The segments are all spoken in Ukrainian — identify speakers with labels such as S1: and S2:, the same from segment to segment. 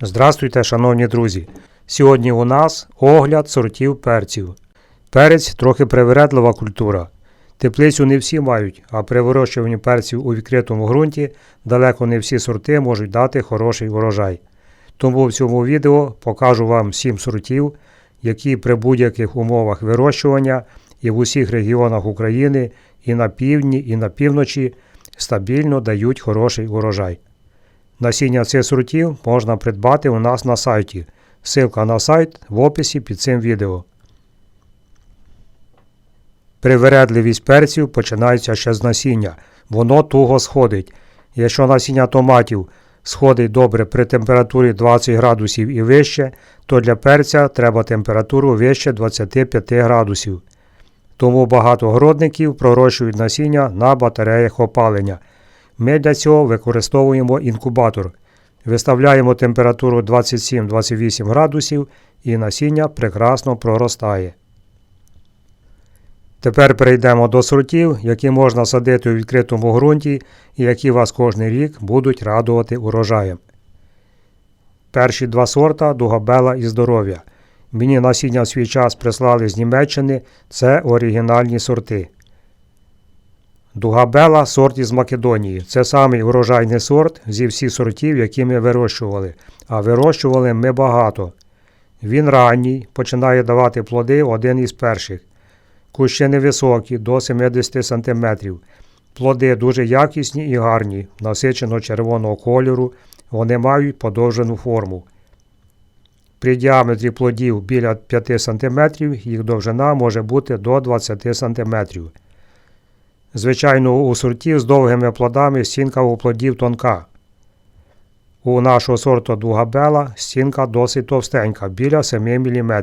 S1: Здравствуйте, шановні друзі! Сьогодні у нас огляд сортів перців. Перець трохи привередлива культура. Теплицю не всі мають, а при вирощуванні перців у відкритому ґрунті далеко не всі сорти можуть дати хороший урожай. Тому в цьому відео покажу вам 7 сортів, які при будь-яких умовах вирощування і в усіх регіонах України, і на півдні, і на півночі стабільно дають хороший урожай. Насіння цих сортів можна придбати у нас на сайті. Ссылка на сайт в описі під цим відео. Привередливість перців починається ще з насіння. Воно туго сходить. Якщо насіння томатів сходить добре при температурі 20 градусів і вище, то для перця треба температуру вище 25 градусів. Тому багато городників пророщують насіння на батареях опалення. Ми для цього використовуємо інкубатор. Виставляємо температуру 27-28 градусів і насіння прекрасно проростає. Тепер перейдемо до сортів, які можна садити у відкритому ґрунті і які вас кожен рік будуть радувати урожаєм. Перші два сорта Дугабела і здоров'я. Мені насіння в свій час прислали з Німеччини це оригінальні сорти. Дугабела сорт із Македонії. Це самий урожайний сорт зі всіх сортів, які ми вирощували. А вирощували ми багато. Він ранній, починає давати плоди один із перших. Кущі невисокі, до 70 см. Плоди дуже якісні і гарні, насичено червоного кольору, вони мають подовжену форму. При діаметрі плодів біля 5 см їх довжина може бути до 20 см. Звичайно, у сортів з довгими плодами стінка у плодів тонка. У нашого сорту Дугабела стінка досить товстенька, біля 7 мм.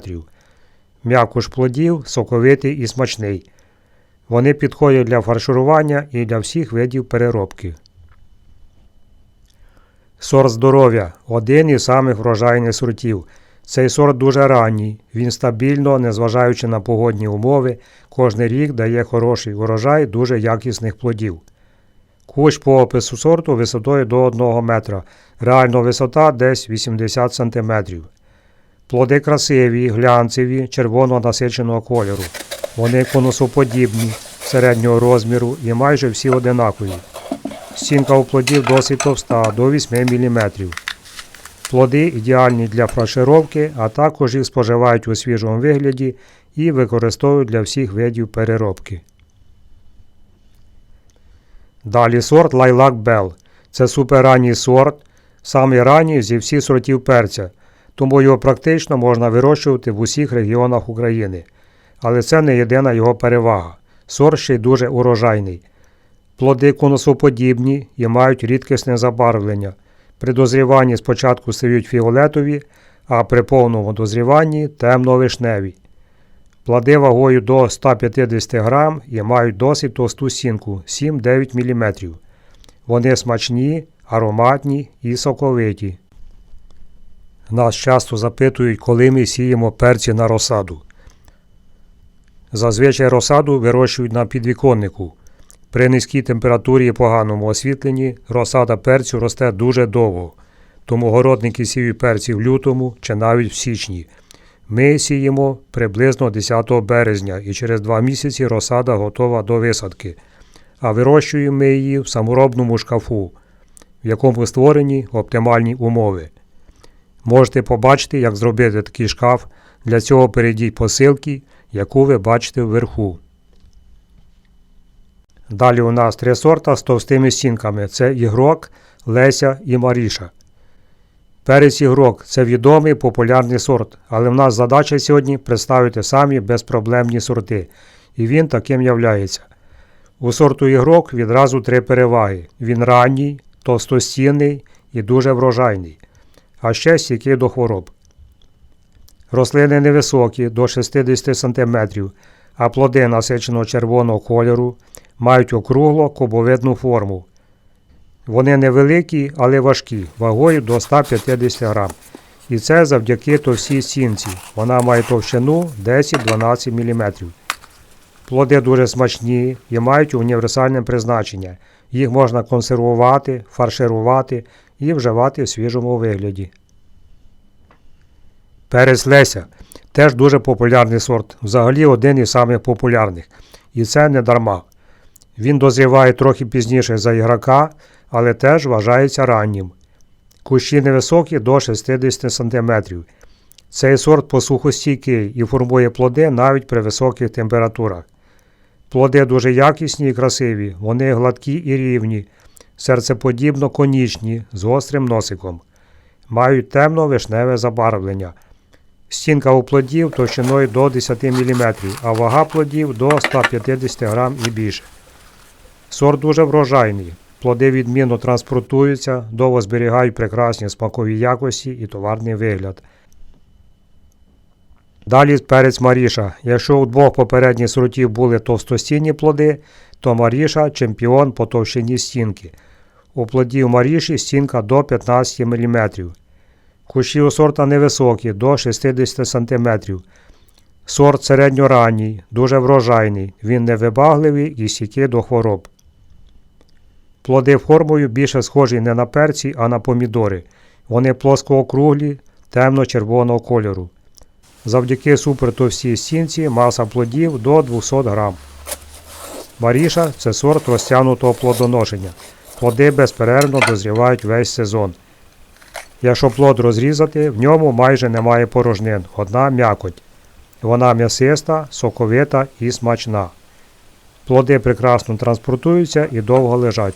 S1: М'якуш плодів соковитий і смачний. Вони підходять для фарширування і для всіх видів переробки. Сорт здоров'я один із самих врожайних сортів. Цей сорт дуже ранній, він стабільно, незважаючи на погодні умови, кожний рік дає хороший урожай дуже якісних плодів. Кущ по опису сорту висотою до 1 метра, реальна висота десь 80 см. Плоди красиві, глянцеві, червоно насиченого кольору. Вони конусоподібні, середнього розміру і майже всі одинакові. Стінка у плодів досить товста до 8 мм. Плоди ідеальні для фаршировки, а також їх споживають у свіжому вигляді і використовують для всіх видів переробки. Далі сорт Лайлак Бел. Це суперранній сорт, самий ранній зі всіх сортів перця, тому його практично можна вирощувати в усіх регіонах України. Але це не єдина його перевага. Сорт ще й дуже урожайний. Плоди конусоподібні і мають рідкісне забарвлення. При дозріванні спочатку стають фіолетові, а при повному дозріванні темно-вишневі. Плоди вагою до 150 грам і мають досить товсту сінку 7-9 мм. Вони смачні, ароматні і соковиті. Нас часто запитують, коли ми сіємо перці на розсаду. Зазвичай розсаду вирощують на підвіконнику. При низькій температурі і поганому освітленні розсада перцю росте дуже довго, тому городники сіють перці в лютому чи навіть в січні. Ми сіємо приблизно 10 березня і через два місяці розсада готова до висадки, а вирощуємо ми її в саморобному шкафу, в якому створені оптимальні умови. Можете побачити, як зробити такий шкаф. Для цього перейдіть по ссылці, яку ви бачите вверху. Далі у нас три сорта з товстими стінками це ігрок, Леся і Маріша. Перець ігрок це відомий популярний сорт, але в нас задача сьогодні представити самі безпроблемні сорти. І він таким являється. У сорту ігрок відразу три переваги: він ранній, товстостінний і дуже врожайний, а ще стійкий до хвороб. Рослини невисокі до 60 см, а плоди насиченого червоного кольору мають округло кубовидну форму. Вони невеликі, але важкі, вагою до 150 грам. І це завдяки товстій стінці. Вона має товщину 10-12 мм. Плоди дуже смачні і мають універсальне призначення. Їх можна консервувати, фарширувати і вживати в свіжому вигляді. Перець Леся теж дуже популярний сорт, взагалі один із самих популярних. І це не дарма. Він дозріває трохи пізніше за ігрока, але теж вважається раннім. Кущі невисокі до 60 см. Цей сорт посухостійкий і формує плоди навіть при високих температурах. Плоди дуже якісні і красиві, вони гладкі і рівні, серцеподібно конічні, з гострим носиком. Мають темно-вишневе забарвлення. Стінка у плодів товщиною до 10 мм, а вага плодів до 150 г і більше. Сорт дуже врожайний. Плоди відмінно транспортуються, довго зберігають прекрасні смакові якості і товарний вигляд. Далі перець Маріша. Якщо у двох попередніх сортів були товстостінні плоди, то Маріша чемпіон по товщині стінки. У плодів Маріші стінка до 15 мм. Кущі у сорта невисокі до 60 см. Сорт середньоранній, дуже врожайний, він невибагливий і стійкий до хвороб. Плоди формою більше схожі не на перці, а на помідори. Вони плоскоокруглі, темно-червоного кольору. Завдяки супертовстій стінці маса плодів до 200 грам. Маріша це сорт розтягнутого плодоношення. Плоди безперервно дозрівають весь сезон. Якщо плод розрізати, в ньому майже немає порожнин, одна м'якоть. Вона м'ясиста, соковита і смачна. Плоди прекрасно транспортуються і довго лежать.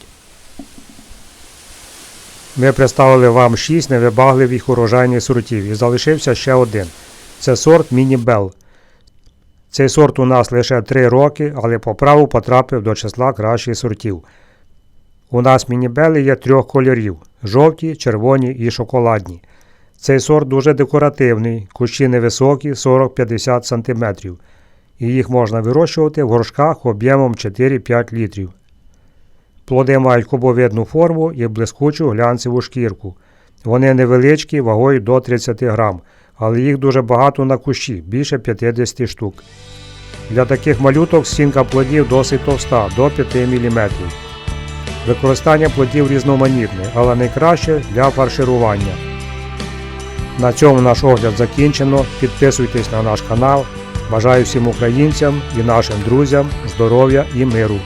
S1: Ми представили вам 6 невибагливих урожайних сортів і залишився ще один. Це сорт Міні-Бел. Цей сорт у нас лише 3 роки, але по праву потрапив до числа кращих сортів. У нас мінібели є трьох кольорів жовті, червоні і шоколадні. Цей сорт дуже декоративний, кущі невисокі 40-50 см. І їх можна вирощувати в горшках об'ємом 4-5 літрів. Плоди мають кубовидну форму і блискучу глянцеву шкірку. Вони невеличкі, вагою до 30 грам, але їх дуже багато на кущі, більше 50 штук. Для таких малюток стінка плодів досить товста, до 5 мм. Використання плодів різноманітне, але найкраще для фарширування. На цьому наш огляд закінчено. Підписуйтесь на наш канал. Бажаю всім українцям і нашим друзям здоров'я і миру.